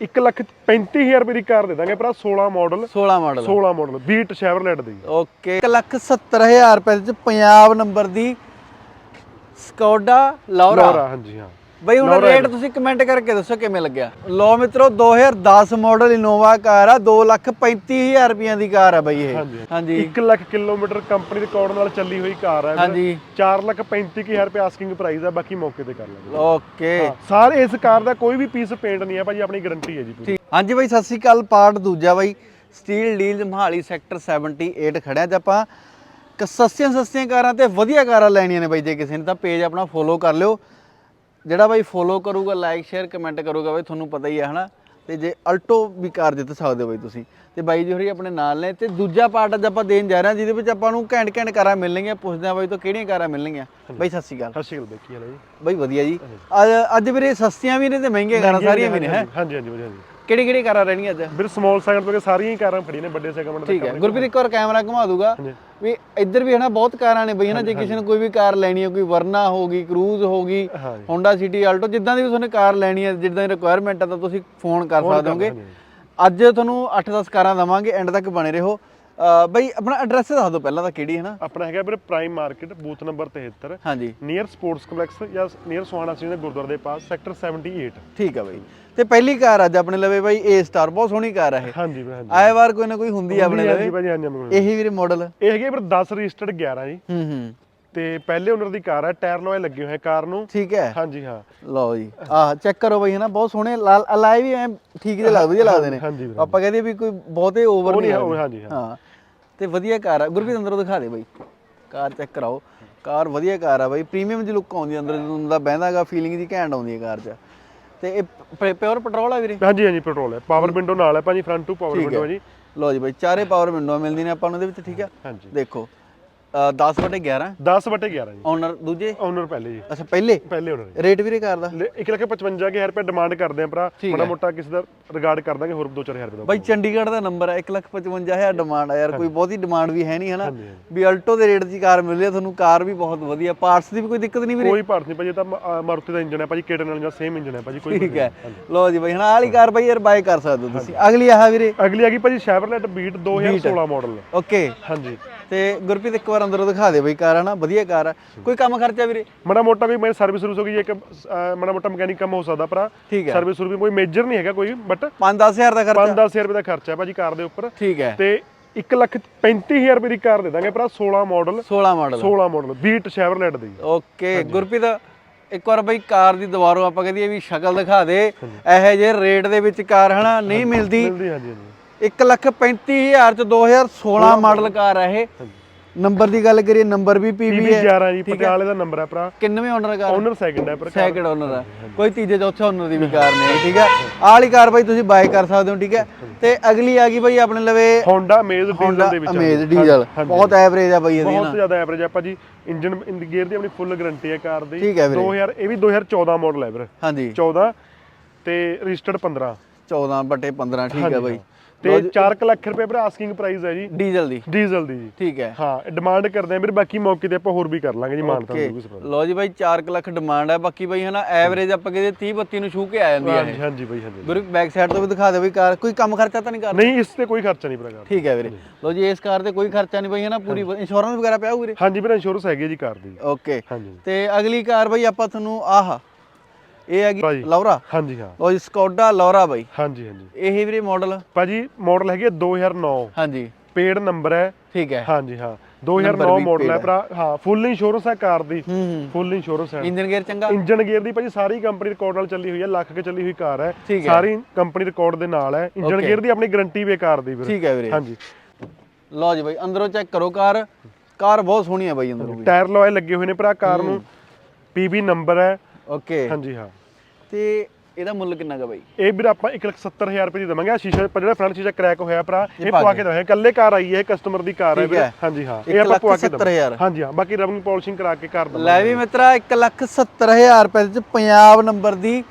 1 ਲੱਖ 35000 ਰੁਪਏ ਦੀ ਕਾਰ ਦੇ ਦਾਂਗੇ ਭਰਾ 16 model 16 model 16 model Beat Chevrolet ਦੀ। ਓਕੇ। 170000 ਰੁਪਏ ਚ ਪੰਜਾਬ ਨੰਬਰ ਦੀ ਸਕੋਡਾ ਲੌਰਾ। ਲੋਰਾ ਹਾਂਜੀ ਹਾਂ। ਬਈ ਹੁਣ ਰੇਟ ਤੁਸੀਂ ਕਮੈਂਟ ਕਰਕੇ ਦੱਸੋ ਕਿਵੇਂ ਲੱਗਿਆ? ਲੋ ਮਿੱਤਰੋ 2010 ਮਾਡਲ ਇਨੋਵਾ ਕਾਰ ਆ 235000 ਰੁਪਈਆਂ ਦੀ ਕਾਰ ਆ ਬਈ ਇਹ। ਹਾਂਜੀ। ਹਾਂਜੀ। 1 ਲੱਖ ਕਿਲੋਮੀਟਰ ਕੰਪਨੀ ਰਿਕਾਰਡ ਨਾਲ ਚੱਲੀ ਹੋਈ ਕਾਰ ਹੈ ਹਾਂਜੀ। 4 ਲੱਖ 35000 ਰੁਪਏ ਆਸਕਿੰਗ ਪ੍ਰਾਈਸ ਹੈ ਬਾਕੀ ਮੌਕੇ ਤੇ ਕਰ ਲਾਂਗੇ। ਓਕੇ ਸਾਰੇ ਇਸ ਕਾਰ ਦਾ ਕੋਈ ਵੀ ਪੀਸ ਪੇਂਟ ਨਹੀਂ ਹੈ ਭਾਜੀ ਆਪਣੀ ਗਾਰੰਟੀ ਹੈ ਜੀ ਪੂਰੀ। ਹਾਂਜੀ ਬਾਈ ਸਤਿ ਸ਼੍ਰੀ ਅਕਾਲ ਪਾਰਟ ਦੂਜਾ ਬਾਈ। ਸਟੀਲ ਡੀਲਜ਼ ਮਹਾਲੀ ਸੈਕਟਰ 78 ਖੜਿਆ। ਤੇ ਆਪਾਂ ਸਸਤੀਆਂ ਸਸਤੀਆਂ ਕਾਰਾਂ ਤੇ ਵਧੀਆ ਕਾਰਾਂ ਲੈਣੀਆਂ ਨੇ ਬਾਈ ਜੇ ਕਿਸੇ ਨੇ ਤਾਂ ਪੇਜ ਆਪਣਾ ਫੋਲੋ ਕਰ ਲਿਓ। ਜਿਹੜਾ ਬਾਈ ਫੋਲੋ ਕਰੂਗਾ ਲਾਈਕ ਸ਼ੇਅਰ ਕਮੈਂਟ ਕਰੂਗਾ ਬਾਈ ਤੁਹਾਨੂੰ ਪਤਾ ਹੀ ਹੈ ਹਨਾ? ਤੇ ਜੇ ਅਲਟੋ ਵੀ ਕਾਰ ਜਿੱਤ ਸਕਦੇ ਹੋ ਬਾਈ ਤੁਸੀਂ। ਤੇ ਬਾਈ ਜੀ ਹੋਰੀ ਆਪਣੇ ਨਾਲ ਨੇ ਤੇ ਦੂਜਾ ਪਾਰਟ ਅੱਜ ਆਪਾਂ ਦੇਣ ਜਾ ਰਹੇ ਹਾਂ ਜਿਹਦੇ ਵਿੱਚ ਆਪਾਂ ਨੂੰ ਘੈਂਟ ਘੈਂਟ ਕਾਰਾਂ ਮਿਲਣਗੀਆਂ ਪੁੱਛਦੇ ਆ ਬਾਈ ਤੋਂ ਕਿਹੜੀਆਂ ਕਾਰਾਂ ਮਿਲਣਗੀਆਂ। ਬਾਈ ਸਤਿ ਸ਼੍ਰੀ ਅਕਾਲ। ਸਤਿ ਸ਼੍ਰੀ ਅਕਾਲ ਬਾਈ ਕੀ ਹਾਲ ਹੈ ਜੀ? ਬਾਈ ਵਧੀਆ ਜੀ। ਅੱਜ ਅੱਜ ਵੀਰੇ ਸਸਤੀਆਂ ਵੀ ਨੇ ਤੇ ਮਹਿੰਗੀਆਂ ਕਾਰਾਂ ਸਾਰੀਆਂ ਵੀ ਨੇ ਹੈ? ਹਾਂਜੀ ਹਾਂਜੀ ਵਧੀਆ ਜੀ। ਕਿਹੜੀ ਕਿਹੜੀ ਕਾਰਾਂ ਰਹਿਣਗੀਆਂ ਅੱਜ? ਵੀਰ ਸਮਾਲ ਸੈਗਮੈਂਟ ਤੋਂ ਸਾਰੀਆਂ ਹੀ ਕਾਰਾਂ ਖੜੀਆਂ ਨੇ ਵੱਡੇ ਸੈਗਮੈਂਟ ਠੀਕ ਹੈ। ਗੁਰਪ੍ਰੀਤ ਇੱਕ ਵਾਰ ਕੈਮਰਾ ਘੁਮਾ ਦੂਗਾ। ਵੀ ਇੱਧਰ ਵੀ ਹੈ ਨਾ ਬਹੁਤ ਕਾਰਾਂ ਨੇ ਬਈ ਹਨਾ ਜੇ ਕਿਸੇ ਨੇ ਕੋਈ ਵੀ ਕਾਰ ਲੈਣੀ ਹੈ ਕੋਈ ਵਰਨਾ ਹੋਗੀ ਕਰੂਜ਼ ਹੋਗੀ ਹੋਂਡਾ ਸਿਟੀ ਆਲਟੋ ਜਿੱਦਾਂ ਦੀ ਵੀ ਤੁਹਾਨੂੰ ਕਾਰ ਲੈਣੀ ਹੈ ਜਿੱਦਾਂ ਦੀ ਰਿਕੁਆਇਰਮੈਂਟ ਹੈ ਤਾਂ ਤੁਸੀਂ ਫੋਨ ਕਰ ਸਕਦੇ ਹੋਗੇ। ਅੱਜ ਤੁਹਾਨੂੰ 8-10 ਕਾਰਾਂ ਦਵਾਂਗੇ ਐਂਡ ਤੱਕ ਬਣੇ ਰਹੋ। ਬਈ ਆਪਣਾ ਐਡਰੈਸ ਦੱਸ ਦਿਓ ਪਹਿਲਾਂ ਤਾਂ ਕਿਹੜੀ ਹੈ ਨਾ? ਆਪਣਾ ਹੈਗਾ ਵੀਰ ਪ੍ਰਾਈਮ ਮਾਰਕੀਟ ਬੂਥ ਨੰਬਰ 73 ਹਾਂਜੀ। ਨੀਅਰ ਸਪੋਰਟਸ ਕੰਪਲੈਕਸ ਜਾਂ ਨੀਅਰ ਸੁਹਾਣਾ ਸਿੰਘ ਦੇ ਗੁਰਦੁਆਰੇ ਦੇ ਪਾਸ ਸੈਕਟਰ 78 ਠੀਕ ਹੈ ਬਈ। ਤੇ ਪਹਿਲੀ ਕਾਰ ਅੱਜ ਆਪਣੇ ਲਵੇ ਬਈ ਏ ਸਟਾਰ ਬਹੁਤ ਸੋਹਣੀ ਕਾਰ ਹੈ ਹਾਂਜੀ ਵੀਰ ਹਾਂਜੀ। ਆਏ ਵਾਰ ਕੋਈ ਨਾ ਕੋਈ ਹੁੰਦੀ ਆ ਆਪਣੇ ਹਾਂਜੀ ਲਵੇ। ਹਾਂਜੀ ਆਪਣੇ ਕੋਲ। ਇਹੀ ਵੀਰੇ ਮਾਡਲ ਇਹ ਹੈਗੇ ਵੀਰ 10 ਰਜਿਸਟਰਡ 11 ਜੀ। ਹੂੰ ਹੂੰ। ਤੇ ਪਹਿਲੇ ਓਨਰ ਦੀ ਕਾਰ ਹੈ ਟਾਇਰ ਲੋਏ ਲੱਗੇ ਹੋਏ ਕਾਰ ਨੂੰ। ਠੀਕ ਹੈ। ਹਾਂਜੀ ਹਾਂ। ਲਓ ਜੀ। ਆਹ ਚੈੱਕ ਕਰੋ ਬਈ ਹਨਾ ਬਹੁਤ ਸੋਹਣੇ ਲਾਲ ਅਲਾਈ ਵੀ ਐ ਠੀਕ ਜਿਹੇ ਲੱਗਦੇ ਲੱਗਦੇ ਨੇ। ਹਾਂਜੀ ਆਪਾਂ ਕਹਿੰਦੇ ਵੀ ਕੋਈ ਬਹੁਤੇ ਓਵਰ ਨਹੀਂ ਹਾਂਜੀ ਹਾਂ। ਤੇ ਵਧੀਆ ਕਾਰ ਆ। ਗੁਰਪ੍ਰੀਤ ਅੰਦਰੋਂ ਦਿਖਾ ਦੇ ਬਈ। ਕਾਰ ਚੈੱਕ ਕਰਾਓ। ਕਾਰ ਵਧੀਆ ਕਾਰ ਆ ਬਈ। ਪ੍ਰੀਮੀਅਮ ਦੀ ਲੁੱਕ ਆਉਂਦੀ ਅੰਦਰ ਜਦੋਂ ਦਾ ਬਹਿੰਦਾਗਾ ਫੀਲਿੰਗ ਦੀ ਘੈਂਟ ਆਉਂਦੀ ਹੈ ਕਾਰ 'ਚ। ਤੇ ਇਹ ਪਿਓਰ ਪੈਟਰੋਲ ਆ ਵੀਰੇ? ਹਾਂਜੀ ਹਾਂਜੀ ਪੈਟਰੋਲ ਹੈ ਪਾਵਰ ਵਿੰਡੋ ਨਾਲ ਹੈ ਭਾਜੀ ਫਰੰਟ ਟੂ ਪਾਵਰ ਵਿੰਡੋ ਹੈ। ਜੀ। ਲਓ ਜੀ ਬਈ ਚਾਰੇ ਪਾਵਰ ਵਿੰਡੋ ਮਿਲਦੀ ਨੇ ਆਪਾਂ ਨੂੰ ਇਹਦੇ ਵਿੱਚ ਠੀਕ ਆ? ਹਾਂਜੀ। ਦੇਖੋ। 10 ਬਟੇ 11 10 ਬਟੇ 11 ਜੀ। ਓਨਰ ਦੂਜੇ? ਓਨਰ ਪਹਿਲੇ ਜੀ। ਅੱਛਾ ਪਹਿਲੇ? ਪਹਿਲੇ ਓਨਰ ਰੇਟ ਵੀਰੇ ਕਾਰ ਦਾ? 1 ਲੱਖ 55000 ਰੁਪਏ ਡਿਮਾਂਡ ਕਰਦੇ ਆ ਭਰਾ। ਮਾੜਾ। ਮੋਟਾ ਕਿਸੇ ਦਾ ਰਿਗਾਰਡ ਕਰ ਦਾਂਗੇ ਹੋਰ 2-4000 ਰੁਪਏ ਦਾ ਬਾਈ ਚੰਡੀਗੜ੍ਹ ਦਾ ਨੰਬਰ ਹੈ 155000 ਡਿਮਾਂਡ ਆ ਯਾਰ ਕੋਈ ਬਹੁਤੀ ਡਿਮਾਂਡ ਵੀ ਹੈ ਨਹੀਂ ਹਨਾ। ਵੀ ਅਲਟੋ ਦੇ ਰੇਟ 'ਚ ਕਾਰ ਮਿਲ ਰਹੀ ਤੁਹਾਨੂੰ ਕਾਰ ਵੀ ਬਹੁਤ ਵਧੀਆ। ਪਾਰਟਸ ਦੀ ਵੀ ਕੋਈ ਦਿੱਕਤ ਨਹੀਂ ਵੀਰੇ? ਕੋਈ ਪਾਰਟ ਨਹੀਂ ਭਾਜੀ ਇਹ ਤਾਂ ਮਾਰੂਤੀ ਦਾ ਇੰਜਨ ਹੈ ਭਾਜੀ ਕੇਟਨ ਨਾਲ ਜਾਂ ਸੇਮ ਇੰਜਨ ਹੈ ਭਾਜੀ ਕੋਈ ਠੀਕ ਹੈ। ਲਓ ਜੀ ਬਾਈ ਹਣਾ ਆਲੀ ਕਾਰ ਬਾਈ ਯਾਰ ਬਾਈ ਕਰ ਸਕਦੇ ਹੋ ਤੁਸੀਂ। ਅਗਲੀ ਆਹ ਵੀਰੇ? ਅਗਲੀ ਆ ਗਈ ਭਾਜੀ ਸ਼ੈਵਰਲੈਟ ਬੀਟ 2016 ਮਾਡਲ ਓਕੇ ਹਾਂਜੀ। ਤੇ ਗੁਰਪ੍ਰੀਤ ਇੱਕ ਵਾਰ ਅੰਦਰੋਂ ਦਿਖਾ ਦੇ ਬਈ ਕਾਰ ਹੈ ਨਾ ਵਧੀਆ ਕਾਰ ਆ। ਕੋਈ ਕੰਮ ਖਰਚਾ ਵੀਰੇ? ਮਾੜਾ ਮੋਟਾ ਵੀ ਮੈਂ ਸਰਵਿਸ ਰੂਸ ਹੋ ਗਈ ਇੱਕ ਮਾੜਾ ਮੋਟਾ ਮਕੈਨਿਕ ਕੰਮ ਹੋ ਸਕਦਾ ਭਰਾ। ਠੀਕ ਹੈ ਸਰਵਿਸ ਰੂਸ ਵੀ ਕੋਈ ਮੇਜਰ ਨਹੀਂ ਹੈਗਾ ਕੋਈ ਬਟ 5-10000 ਦਾ ਖਰਚਾ। 5-10000 ਰੁਪਏ ਦਾ ਖਰਚਾ ਹੈ ਭਾਜੀ ਕਾਰ ਦੇ ਉੱਪਰ। ਠੀਕ ਹੈ ਤੇ 1 ਲੱਖ 35000 ਰੁਪਏ ਦੀ ਕਾਰ ਦੇ ਦਾਂਗੇ ਭਰਾ 16 model 16 model 16 model Beat Chevrolet ਦੀ। ਓਕੇ ਗੁਰਪ੍ਰੀਤ ਇੱਕ ਵਾਰ ਬਈ ਕਾਰ ਦੀ ਦੁਬਾਰੋਂ ਆਪਾਂ ਕਹਦੀਏ ਵੀ ਸ਼ਕਲ ਦਿਖਾ ਦੇ। ਇਹੋ ਜਿਹੇ ਰੇਟ ਦੇ ਵਿੱਚ ਕਾਰ ਹਨਾ ਨਹੀਂ ਮਿਲਦੀ। ਮਿਲਦੀ ਹਾਂਜੀ ਹਾਂਜੀ। 1 ਲੱਖ 35000 ਚ 2016 ਮਾਡਲ ਕਾਰ ਹੈ ਇਹ। ਨੰਬਰ ਦੀ ਗੱਲ ਕਰੀਏ ਨੰਬਰ ਵੀ ਪੀਵੀ ਹੈ। 11 ਜੀ ਪਟਿਆਲੇ ਦਾ ਨੰਬਰ ਹੈ ਭਰਾ। ਕਿੰਨਵੇਂ ਓਨਰ ਕਾਰ? ਓਨਰ ਸੈਕਿੰਡ ਹੈ ਪਰ ਸੈਕਿੰਡ ਓਨਰ ਹੈ ਕੋਈ ਤੀਜੇ ਚੌਥੇ ਓਨਰ ਦੀ ਵੀ ਕਾਰ ਨਹੀਂ ਠੀਕ ਹੈ। ਆਹ ਵਾਲੀ ਕਾਰ ਬਾਈ ਤੁਸੀਂ ਬਾਈ ਕਰ ਸਕਦੇ ਹੋ ਠੀਕ ਹੈ। ਤੇ ਅਗਲੀ ਆ ਗਈ ਬਾਈ ਆਪਣੇ ਲਵੇ ਹੋਂਡਾ ਮੇਜ਼ ਡੀਜ਼ਲ ਦੇ ਵਿੱਚ ਅਮੇਜ਼ ਡੀਜ਼ਲ ਬਹੁਤ ਐਵਰੇਜ ਆ ਬਾਈ ਇਹਦੀ ਬਹੁਤ ਜ਼ਿਆਦਾ ਐਵਰੇਜ ਹੈ ਭਾਜੀ ਇੰਜਨ ਗੇਅਰ ਦੀ ਆਪਣੀ ਫੁੱਲ ਗਾਰੰਟੀ ਹੈ ਕਾਰ ਦੀ। ਠੀਕ ਹੈ ਵੀਰੇ। 2000 ਇਹ ਵੀ 2014 ਮਾਡਲ ਹੈ ਵੀਰ। ਹਾਂਜੀ। 14 ਤੇ ਰਜਿਸਟਰਡ 15 14 ਬਟੇ 15 ਠੀਕ ਹੈ ਬਾਈ। ਤੇ 4 ਲੱਖ ਰੁਪਏ ਵੀਰ ਆਸਕਿੰਗ ਪ੍ਰਾਈਸ ਹੈ ਜੀ। ਡੀਜ਼ਲ ਦੀ। ਡੀਜ਼ਲ ਦੀ ਜੀ। ਠੀਕ ਹੈ। ਹਾਂ ਡਿਮਾਂਡ ਕਰਦੇ ਆ ਵੀਰ ਬਾਕੀ ਮੌਕੇ ਤੇ ਆਪਾਂ ਹੋਰ ਵੀ ਕਰ ਲਾਂਗੇ ਜੀ ਮਾਨਤਾ ਨੂੰ ਵੀ ਲੋ ਜੀ ਬਾਈ 4 ਲੱਖ ਡਿਮਾਂਡ ਹੈ ਬਾਕੀ ਬਾਈ ਹਨਾ ਐਵਰੇਜ ਆਪਾਂ ਕਹਿੰਦੇ 30 32 ਨੂੰ ਛੂ ਕੇ ਆ ਜਾਂਦੀ ਹੈ ਹਾਂਜੀ ਹਾਂਜੀ ਬਾਈ ਹਾਂਜੀ। ਗੁਰੂ ਬੈਕ ਸਾਈਡ ਤੋਂ ਵੀ ਦਿਖਾ ਦੇ ਬਈ ਕਾਰ ਕੋਈ ਕੰਮ ਖਰਚਾ ਤਾਂ ਨਹੀਂ ਕਰਦਾ ਨਹੀਂ ਇਸ ਤੇ ਕੋਈ ਖਰਚਾ ਨਹੀਂ ਵੀਰੇ ਕਾਰ ਠੀਕ ਹੈ ਵੀਰੇ। ਲੋ ਜੀ ਇਸ ਕਾਰ ਤੇ ਕੋਈ ਖਰਚਾ ਨਹੀਂ ਬਈ ਹਨਾ ਪੂਰੀ ਇੰਸ਼ੋਰੈਂਸ ਵਗੈਰਾ ਪਿਆ ਹੋਊ ਵੀਰੇ? ਹਾਂਜੀ ਵੀਰੇ ਇੰਸ਼ੋਰੈਂਸ ਹੈਗੀ ਜੀ ਕਾਰ ਦੀ। ਓਕੇ ਤੇ ਅਗਲੀ ਕਾਰ ਬਈ ਆਪਾਂ ਤੁਹਾਨੂੰ ਆਹ। ਇਹ ਹੈਗੀ। ਲੌਰਾ ਹਾਂਜੀ ਹਾਂ। ਲੋ ਜੀ ਸਕੋਡਾ ਲੌਰਾ ਬਈ। ਹਾਂਜੀ ਹਾਂਜੀ। ਇਹ ਵੀਰੇ ਮਾਡਲ ਭਾਜੀ ਮਾਡਲ ਹੈਗੀ ਹੈ 2009 ਹਾਂਜੀ। ਪੇਡ ਨੰਬਰ ਹੈ। ਠੀਕ ਹੈ। ਹਾਂਜੀ ਹਾਂ। Number 2009 ਵੀ ਮਾਡਲ ਹੈ ਭਰਾ। ਹਾਂ ਫੁੱਲ ਇੰਸ਼ੋਰੈਂਸ ਹੈ ਕਾਰ ਦੀ। ਫੁੱਲ ਇੰਸ਼ੋਰੈਂਸ ਹੈ। ਇੰਜਨ ਗੇਅਰ ਚੰਗਾ? ਇੰਜਨ ਗੇਅਰ ਦੀ ਭਾਜੀ ਸਾਰੀ ਕੰਪਨੀ ਰਿਕਾਰਡ ਨਾਲ ਚੱਲੀ ਹੋਈ ਹੈ। ਲੱਖ ਕੇ ਚੱਲੀ ਹੋਈ ਕਾਰ ਹੈ। ਸਾਰੀ ਕੰਪਨੀ ਰਿਕਾਰਡ ਦੇ ਨਾਲ ਹੈ। ਇੰਜਨ. ਗੇਅਰ ਦੀ ਆਪਣੀ ਗਾਰੰਟੀ ਵੀ ਕਾਰ ਦੀ ਵੀਰੇ। ਠੀਕ ਹੈ ਵੀਰੇ। ਹਾਂਜੀ। ਲਓ ਜੀ ਬਾਈ ਅੰਦਰੋਂ ਚੈੱਕ ਕਰੋ ਕਾਰ। ਕਾਰ ਬਹੁਤ ਸੋਹਣੀ ਹੈ ਬਾਈ ਅੰਦਰੋਂ ਵੀ। ਟਾਇਰ ਲੋਏ ਲੱਗੇ ਹੋਏ ਨੇ ਭਰਾ ਕਾਰ ਨੂੰ। ਪੀਬੀ ਨੰਬਰ ਹੈ। ਓਕੇ ਹਾਂਜੀ ਹਾਂ। ਤੇ ਇਹਦਾ ਮੁੱਲ ਕਿੰਨਾ ਗਾ ਬਾਈ? ਇਹ ਵੀਰ ਆਪਾਂ 170000 ਰੁਪਏ ਦੀ ਦਵਾਂਗੇ। ਆਹ ਸ਼ੀਸ਼ਾ ਪਰ ਜਿਹੜਾ ਫਰੰਟ ਸ਼ੀਸ਼ਾ ਕ੍ਰੈਕ ਹੋਇਆ ਭਰਾ ਇਹ ਪਵਾ ਕੇ ਦਵਾਂਗੇ। ਕੱਲੇ ਕਾਰ ਆਈ ਹੈ ਕਸਟਮਰ ਦੀ ਕਾਰ ਹੈ ਵੀਰੇ। ਹਾਂਜੀ ਹਾਂ। ਇਹ ਆਪਾਂ ਪਵਾ ਕੇ ਹਜ਼ਾਰ। ਹਾਂਜੀ ਹਾਂ। ਬਾਕੀ ਰਬਿੰਗ ਪਾਲਿਸ਼ਿੰਗ ਕਰਾ ਕੇ ਕਰ ਦਵਾਂਗੇ ਲੈ ਵੀ ਮਿੱਤਰਾ 170000 ਰੁਪਏ ਚ ਪੰਜਾਬ ਨੰਬਰ ਦੀ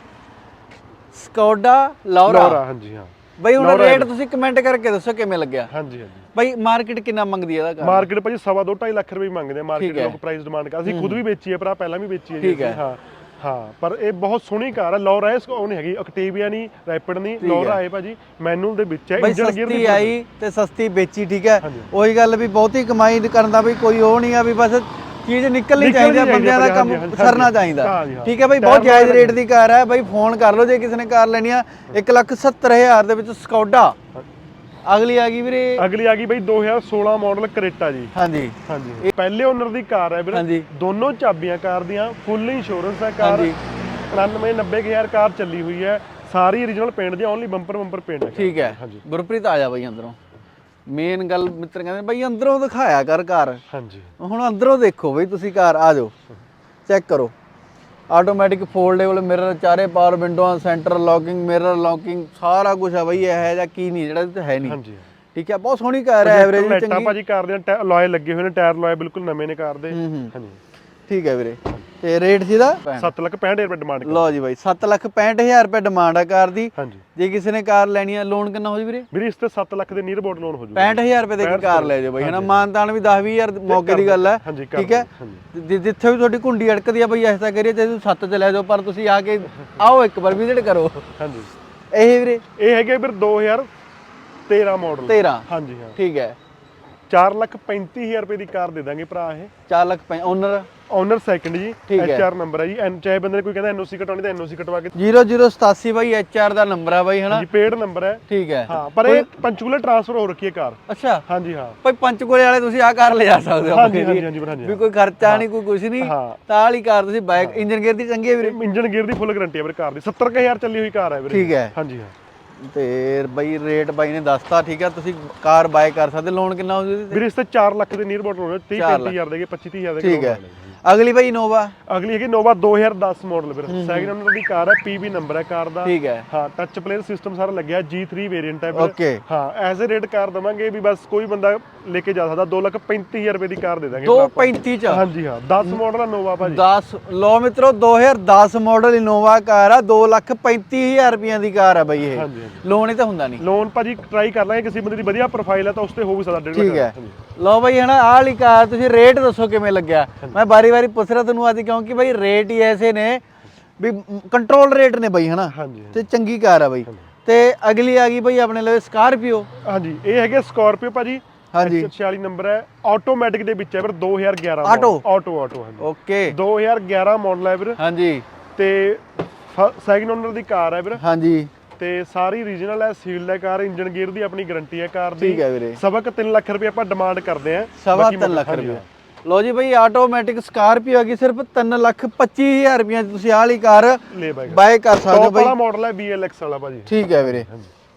ਸਕੋਡਾ ਲੌਰਾ ਲੋਰਾ ਹਾਂਜੀ ਹਾਂ। ਬਈ ਹੁਣ ਰੇਟ ਤੁਸੀਂ ਕਮੈਂਟ ਕਰਕੇ ਦੱਸੋ ਕਿਵੇਂ ਲੱਗਿਆ। ਹਾਂਜੀ ਹਾਂਜੀ। ਬਈ ਮਾਰਕੀਟ ਕਿੰਨਾ ਮੰਗਦੀ ਹੈ ਇਹਦਾ ਕਾਰ? ਮਾਰਕੀਟ ਭਾਜੀ ਸਵਾ ਦੋ 2.5 ਲੱਖ ਰੁਪਏ ਮੰਗਦੇ ਆ। ਮਾਰਕੀਟ। ਲੋਕ ਪ੍ਰਾਈਸ ਡਿਮਾਂਡ ਕਰ ਅਸੀਂ ਖੁਦ ਵੀ ਵੇਚੀ ਹੈ ਭਰਾ ਪਹਿਲਾਂ ਵੀ ਵੇਚੀ ਹੈ ਜੀ ਹੈ। ਹਾਂ ਪਰ ਇਹ ਬਹੁਤ ਸੋਹਣੀ ਕਾਰ ਹੈ ਲੋਰਾ ਇਸ ਉਹ ਨਹੀਂ ਹੈਗੀ ਅਕਟੀਵੀਆ ਨਹੀਂ ਰੈਪਿਡ ਨਹੀਂ ਲੋਰਾ ਹੈ। ਭਾਜੀ। ਮੈਨੂਅਲ ਦੇ ਵਿੱਚ ਹੈ ਇੰਜਨ ਗੇਅਰ ਸਸਤੀ ਆਈ ਤੇ ਸਸਤੀ ਵੇਚੀ ਠੀਕ ਹੈ। ਉਹੀ ਗੱਲ ਵੀ ਬਹੁਤੀ ਕਮਾਈ ਕਰਨ ਦਾ ਵੀ ਕੋਈ ਉਹ ਨਹੀਂ ਆ ਵੀ ਬਸ ਚੀਜ਼ ਨਿਕਲਣੀ ਚਾਹੀਦੀ ਆ ਬੰਦਿਆਂ ਦਾ ਆ, ਕੰਮ ਸਰਨਾ। ਚਾਹੀਦਾ। ਠੀਕ ਹੈ ਟਾਈਮ ਬਹੁਤ ਜਾਇਜ਼ ਰੇਟ ਦੀ ਕਾਰ ਹੈ। ਬਈ ਫੋਨ ਕਰ ਲਓ ਜੇ ਕਿਸੇ ਨੇ ਕਾਰ ਲੈਣੀ ਆ 170000 ਦੇ ਵਿੱਚ ਸਕੌਡਾ ਅਗਲੀ ਆ ਗਈ ਵੀਰੇ। ਅਗਲੀ ਆ ਗਈ ਬਈ 2016 ਮਾਡਲ ਕਰੇਟਾ ਜੀ। ਹਾਂਜੀ। ਹਾਂਜੀ। ਇਹ ਪਹਿਲੇ ਓਨਰ ਦੀ ਕਾਰ ਹੈ ਵੀਰੇ। ਦੋਨੋਂ ਚਾਬੀਆਂ ਕਾਰ ਦੀਆਂ ਫੁੱਲ ਇੰਸ਼ੋਰੈਂਸ ਹੈ ਕਾਰ। ਹਾਂਜੀ। 99 90000 ਕਾਰ ਚੱਲੀ ਹੋਈ ਹੈ। ਸਾਰੀ origignal ਪੇਂਟ ਦੀ ਓਨਲੀ ਬੰਪਰ ਬੰਪਰ ਪੇਂਟ ਹੈ ਠੀਕ ਹੈ। ਹਾਂਜੀ। ਗੁਰਪ੍ਰੀਤ ਆ ਜਾ ਬਈ ਅੰਦਰੋਂ। ਮੇਨ ਗੱਲ ਮਿੱਤਰ ਕਹਿੰਦੇ ਬਈ ਅੰਦਰੋਂ ਦਿਖਾਇਆ ਕਰ ਕਾਰ। ਹਾਂਜੀ। ਹੁਣ ਅੰਦਰੋਂ ਦੇਖੋ ਬਈ ਤੁਸੀਂ ਕਾਰ ਆ ਜਾਓ। ਚੈੱਕ ਕਰੋ। ਆਟੋਮੈਟਿਕ ਫੋਲਡੇਬਲ ਮਿਰਰ ਚਾਰੇ ਪਾਵਰ ਵਿੰਡੋਆਂ ਸੈਂਟਰ ਲੌਕਿੰਗ ਮਿਰਰ ਲੌਕਿੰਗ ਸਾਰਾ ਕੁਝ ਆ ਬਈ ਇਹ ਜਾਂ ਕੀ ਨਹੀਂ ਜਿਹੜਾ 'ਚ ਹੈ ਨਹੀਂ। ਹਾਂਜੀ ਠੀਕ ਹੈ ਬਹੁਤ ਸੋਹਣੀ ਕਾਰ ਹੈ ਐਵਰੇਜ ਚੰਗੀ। ਭਾਜੀ ਕਾਰ ਦੇ ਲੋਏ ਲੱਗੇ ਹੋਏ ਨੇ ਟਾਇਰ ਲੋਏ ਬਿਲਕੁਲ ਨਵੇਂ ਨੇ ਕਾਰ ਦੇ। ਹੂੰ ਹੂੰ। ਹਾਂਜੀ। ਠੀਕ ਹੈ ਵੀਰੇ। ਤੇ ਰੇਟ ਜਿਹਦਾ 7 ਲੱਖ 65000 ਰੁਪਏ ਡਿਮਾਂਡ ਲਓ ਜੀ ਬਾਈ 765000 ਰੁਪਏ ਡਿਮਾਂਡ ਆ ਕਾਰ ਦੀ। ਹਾਂਜੀ। ਜੇ ਕਿਸੇ ਨੇ ਕਾਰ ਲੈਣੀ ਆ ਲੋਨ ਕਿੰਨਾ ਹੋ ਜੀ ਵੀਰੇ? ਵੀਰੇ ਇਸ ਤੇ 7 ਲੱਖ ਦੇ ਨੀਅਰ ਬੋਰਡ ਲੋਨ ਹੋ ਜੂਗਾ 65000 ਰੁਪਏ ਦੇ ਕਾਰ ਲੈ ਜਾਓ ਬਾਈ ਹਨਾ? ਮਾਨਤਾਨ ਵੀ 10 20000 ਮੌਕੇ ਦੀ ਗੱਲ ਹੈ ਕਰ ਠੀਕ ਹੈ? ਜਿ- ਜਿੱਥੇ ਵੀ ਤੁਹਾਡੀ ਕੁੰਡੀ ਅੜਕਦੀ ਆ ਬਈ ਐਸਾ ਕਰੀਏ ਤੇ ਤੁਸੀਂ ਸੱਤ ਚ ਲੈ ਜਾਓ ਪਰ ਤੁਸੀਂ ਆ ਕੇ ਆਓ ਇੱਕ ਵਾਰ ਵਿਜ਼ਿਟ ਕਰੋ। ਹਾਂਜੀ। ਇਹ ਵੀਰੇ? ਇਹ ਹੈਗੇ ਵੀਰ 2013 ਮਾਡਲ 13 ਹਾਂਜੀ ਹਾਂ। ਠੀਕ ਹੈ। 4 ਲੱਖ 35000 ਰੁਪਏ ਦੀ ਕਾਰ ਦੇ ਦਾਂਗੇ ਭਰਾ ਇਹ। 4 ਲੱਖ ਓਨਰ ਓਨਰ ਸੈਕੰਡ ਜੀ ਠੀਕ ਹੈ। ਨੰਬਰ ਹੈ ਜੀ। ਐਨ ਚਾਹੇ ਬੰਦੇ ਨੇ ਕੋਈ ਕਹਿੰਦਾ ਐਨਓਸੀ ਕਟਵਾਉਣੀ ਤਾਂ ਐਨਓਸੀ ਕਟਵਾ ਕੇ 0087 ਬਾਈ ਐਚਆਰ ਦਾ ਨੰਬਰ ਆ ਬਾਈ ਹਨਾ? ਜੀ ਪੇਡ ਨੰਬਰ ਹੈ। ਠੀਕ ਹੈ। ਹਾਂ ਪਰ ਇਹ ਪੰਚਕੂਲਾ ਟ੍ਰਾਂਸਫਰ ਹੋ ਰੱਖੀ ਹੈ ਕਾਰ। ਅੱਛਾ। ਹਾਂਜੀ ਹਾਂ। ਭਾਈ ਪੰਚਕੂਲੇ ਵਾਲੇ ਤੁਸੀਂ ਆ ਕਾਰ ਲਿਜਾ ਸਕਦੇ ਹੋ ਹਾਂਜੀ। ਹਾਂਜੀ ਹਾਂਜੀ ਵੀ ਕੋਈ ਖਰਚਾ ਨਹੀਂ ਕੋਈ ਕੁਝ ਨਹੀਂ। ਹਾਂ। ਤਾਂ ਵਾਲੀ ਕਾਰ ਤੁਸੀਂ ਬਾਈਕ ਇੰਜਨ ਗੇਅਰ ਦੀ ਚੰਗੀ ਹੈ ਵੀਰੇ? ਇੰਜਨ ਗੇਅਰ ਦੀ ਫੁੱਲ ਗਾਰੰਟੀ ਹੈ ਵੀਰੇ ਕਾਰ ਦੀ। 70000 ਚੱਲੀ ਹੋਈ ਕਾਰ ਹੈ ਵੀਰੇ। ਠੀਕ ਹੈ। ਹਾਂਜੀ ਹਾਂ। ਤੇ ਬਈ ਰੇਟ ਬਾਈ ਨੇ ਦੱਸਤਾ ਠੀਕ ਹੈ ਤੁਸੀਂ ਕਾਰ ਬਾਈ ਕਰ ਸਕਦੇ ਲੋਨ ਕਿੰਨਾ ਹੋ ਜੂਗਾ ਵੀਰੇ ਇਸ ਤੇ 4 ਲੱਖ ਦੇ ਨੀਅਰ ਬੋਰਡ ਹੋਣਾ 30 ਚਾਰ ਲੱਖ। 35000 ਦੇਗੇ 25 30000 ਦੇ ਠੀਕ ਹੈ। ਅਗਲੀ ਬਾਈ ਇਨੋਵਾ ਅਗਲੀ ਹੈਗੀ ਨੋਵਾ 2010 ਮਾਡਲ ਵੀਰੇ। ਸੈਕਿੰਡ ਓਨਰ ਦੀ ਕਾਰ ਹੈ ਪੀਬੀ ਨੰਬਰ ਹੈ ਕਾਰ ਦਾ। ਠੀਕ ਹੈ। ਹਾਂ ਟੱਚ ਪਲੇਅਰ ਸਿਸਟਮ ਸਾਰਾ ਲੱਗਿਆ G3 ਵੇਰੀਐਂਟ ਹੈ ਵੀਰੇ। ਓਕੇ ਹਾਂ ਐਜ਼ ਅ ਰੇਟ ਕਾਰ ਦਵਾਂਗੇ ਵੀ ਬਸ ਕੋਈ ਬੰਦਾ ਲੈ ਕੇ ਜਾ ਸਕਦਾ 235000 ਰੁਪਏ ਦੀ ਕਾਰ ਦੇ ਦਾਂਗੇ 235 ਚ? ਹਾਂਜੀ ਹਾਂ 10 ਮਾਡਲ ਹੈ ਨੋਵਾ ਭਾਜੀ। 10 ਲੋ ਮਿੱਤਰੋ 2010 ਮਾਡਲ ਇਨੋਵਾ ਕਾਰ ਆ 235000 ਰੁਪਈਆਂ ਦੀ ਕਾਰ ਆ ਬਈ ਇਹ। ਲੋਨ ਹੀ ਤਾਂ ਹੁੰਦਾ ਨਹੀਂ। ਲੋਨ ਭਾਜੀ ਟਰਾਈ ਕਰ ਲਾਂਗੇ ਕਿਸੇ ਬੰਦੇ ਦੀ ਵਧੀਆ ਪ੍ਰੋਫਾਈਲ ਹੈ ਤਾਂ ਉਸ ਤੇ ਹੋ ਵੀ ਸਕਦਾ ਡੇਢ ਲੱਖ ਠੀਕ ਹੈ। ਲੋ ਬਈ ਹਨਾ ਆਹ ਵਾਲੀ ਕਾਰ ਤੁਸੀਂ ਰੇਟ ਦੱਸੋ ਕਿਵੇਂ ਲੱਗਿਆ। ਮੈਂ ਬਾਰੀ ਬਾਰੀ ਪੁੱਛ ਰਿਹਾ ਤੁਹਾਨੂੰ ਅੱਜ ਕਿਉਂਕਿ ਬਈ ਰੇਟ ਹੀ ਐਸੇ ਨੇ ਵੀ ਕੰਟਰੋਲ ਰੇਟ ਨੇ ਬਈ ਹਨਾ? ਹਾਂਜੀ ਤੇ ਚੰਗੀ ਕਾਰ ਆ ਬਈ। ਤੇ ਅਗਲੀ ਆ ਗਈ ਬਈ ਆਪਣੇ ਲਈ ਸਕਾਰਪੀਓ ਹਾਂਜੀ ਇਹ ਹੈਗੇ ਸਕਾਰਪੀਓ ਭਾਜੀ। ਹਾਂਜੀ। 46 ਨੰਬਰ ਹੈ। ਆਟੋਮੈਟਿਕ ਦੇ ਵਿੱਚ ਹੈ ਵੀਰ 2011 ਆਟੋ? ਆਟੋ ਆਟੋ ਹਾਂਜੀ। ਓਕੇ 2011 ਮਾਡਲ ਹੈ ਵੀਰ। ਹਾਂਜੀ। ਤੇ ਸੈਕਿੰਡ ਓਨਰ ਦੀ ਕਾਰ ਹੈ ਵੀਰ। ਹਾਂਜੀ। ਤੇ ਸਾਰੀ ਰੀਜਨਲ ਹੈ ਸੀਲਡ ਹੈ ਕਾਰ ਇੰਜਨ ਗੇਅਰ ਦੀ ਆਪਣੀ ਗਾਰੰਟੀ ਹੈ ਕਾਰ ਦੀ। ਠੀਕ ਹੈ ਵੀਰੇ। ਸਬਕ 3 ਲੱਖ ਰੁਪਏ ਆਪਾਂ ਡਿਮਾਂਡ ਕਰਦੇ ਆ ਸਵਾ ਤਿੰਨ ਲੱਖ ਰੁਪਏ। ਲੋ ਜੀ ਬਈ ਆਟੋਮੈਟਿਕ ਸਕਾਰਪੀਓ ਹੈਗੀ ਸਿਰਫ 3 ਲੱਖ 25000 ਰੁਪਏ ਚ ਤੁਸੀਂ ਆਹ ਵਾਲੀ ਕਾਰ ਲੈ ਬਾਈ। ਬਾਏ ਕਰ ਸਕਦੇ ਹੋ ਬਈ। ਵਾਲਾ ਮਾਡਲ ਹੈ BLX ਵਾਲਾ ਭਾਜੀ। ਠੀਕ ਹੈ ਵੀਰੇ।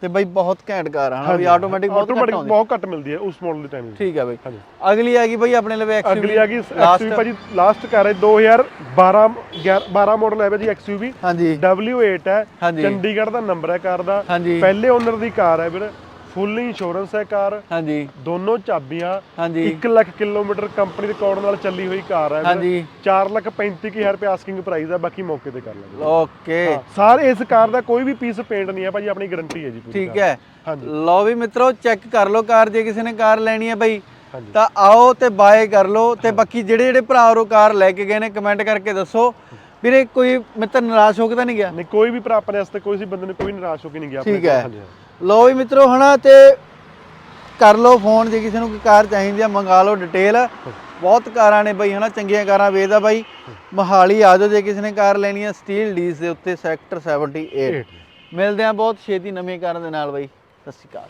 ਤੇ ਬਈ ਬਹੁਤ ਘੈਂਟ ਕਾਰ ਆ ਹਨਾ ਵੀ ਆਟੋਮੈਟਿਕ ਬਹੁਤ ਘੱਟ ਆਟੋਮੈਟਿਕ ਆਉਂਦੀ। ਬਹੁਤ ਘੱਟ ਮਿਲਦੀ ਹੈ ਉਸ ਮਾਡਲ ਦੇ ਟਾਈਮ ਠੀਕ ਹੈ ਬਈ। ਹਾਂਜੀ। ਅਗਲੀ ਆ ਗਈ ਬਈ ਆਪਣੇ ਲਈ ਐਕਸਯੂਵੀ ਅਗਲੀ ਆ ਗਈ XUV ਭਾਜੀ ਲਾਸਟ ਕਾਰ ਹੈ 2012 12 ਮਾਡਲ ਹੈ ਭਾਜੀ XUV ਹਾਂਜੀ। W8 ਹੈ। ਹਾਂਜੀ। ਚੰਡੀਗੜ੍ਹ ਦਾ ਨੰਬਰ ਹੈ ਕਾਰ ਦਾ। ਹਾਂਜੀ। ਪਹਿਲੇ ਓਨਰ ਦੀ ਕਾਰ ਹੈ ਵੀਰ। ਫੁੱਲ ਇੰਸ਼ੋਰੈਂਸ ਹੈ ਕਾਰ। ਹਾਂਜੀ। ਦੋਨੋਂ ਚਾਬੀਆਂ। ਹਾਂਜੀ। 1 ਲੱਖ ਕਿਲੋਮੀਟਰ ਕੰਪਨੀ ਦੇ ਕੋਡ ਨਾਲ ਚੱਲੀ ਹੋਈ ਕਾਰ ਹੈ। ਹਾਂਜੀ। 4 ਲੱਖ 35000 ਰੁਪਏ ਆਸਕਿੰਗ ਪ੍ਰਾਈਸ ਹੈ ਬਾਕੀ ਮੌਕੇ ਤੇ ਕਰ ਲਾਂਗੇ। ਓਕੇ। ਸਾਰੇ ਇਸ ਕਾਰ ਦਾ ਕੋਈ ਵੀ ਪੀਸ ਪੇਂਟ ਨਹੀਂ ਹੈ ਭਾਜੀ ਆਪਣੀ ਗਾਰੰਟੀ ਹੈ ਜੀ ਪੂਰੀ ਠੀਕ ਹੈ। ਹਾਂਜੀ। ਲਓ ਵੀ ਮਿੱਤਰੋ ਚੈੱਕ ਕਰ ਲਓ ਕਾਰ ਜੇ ਕਿਸੇ ਨੇ ਕਾਰ ਲੈਣੀ ਹੈ ਹਾਂਜੀ। ਤਾਂ ਆਓ ਤੇ ਬਾਏ ਕਰ ਲਓ ਤੇ ਬਾਕੀ ਜਿਹੜੇ ਜਿਹੜੇ ਭਰਾ ਉਹ ਕਾਰ ਲੈ ਕੇ ਗਏ ਨੇ ਕਮੈਂਟ ਕਰਕੇ ਦੱਸੋ। ਵੀਰੇ ਕੋਈ ਮਿੱਤਰ ਨਿਰਾਸ਼ ਹੋ ਕੇ ਤਾਂ ਨਹੀਂ ਗਿਆ? ਨਹੀਂ ਕੋਈ ਵੀ ਭਰਾ ਆਪਣੇ ਵਾਸਤੇ ਕੋਈ ਸੀ ਬੰਦੇ ਨੂੰ ਕੋਈ ਨਿਰਾਸ਼ ਹੋ ਕੇ ਨਹੀਂ ਗਿਆ ਆਪਣੇ ਠੀਕ ਹੈ। ਲਓ ਵੀ ਮਿੱਤਰੋ ਹਨਾ ਤੇ ਕਰ ਲਓ ਫੋਨ ਜੇ ਕਿਸੇ ਨੂੰ ਕੋਈ ਕਾਰ ਚਾਹੀਦੀ ਆ ਮੰਗਾ ਲਓ ਡਿਟੇਲ ਬਹੁਤ ਕਾਰਾਂ ਨੇ ਬਈ ਹਨਾ ਚੰਗੀਆਂ ਕਾਰਾਂ ਵੇਚਦਾ ਬਾਈ। ਮਹਾਲੀ ਆ ਜਾਓ ਜੇ ਕਿਸੇ ਨੇ ਕਾਰ ਲੈਣੀ ਆ ਸਟੀਲ ਡੀਸ ਦੇ ਉੱਤੇ ਸੈਕਟਰ 78 ਇਹ ਮਿਲਦੇ ਆ ਬਹੁਤ ਛੇਤੀ ਨਵੀਂ ਕਾਰਾਂ ਦੇ ਨਾਲ ਬਾਈ। ਸਤਿ ਸ਼੍ਰੀ ਅਕਾਲ।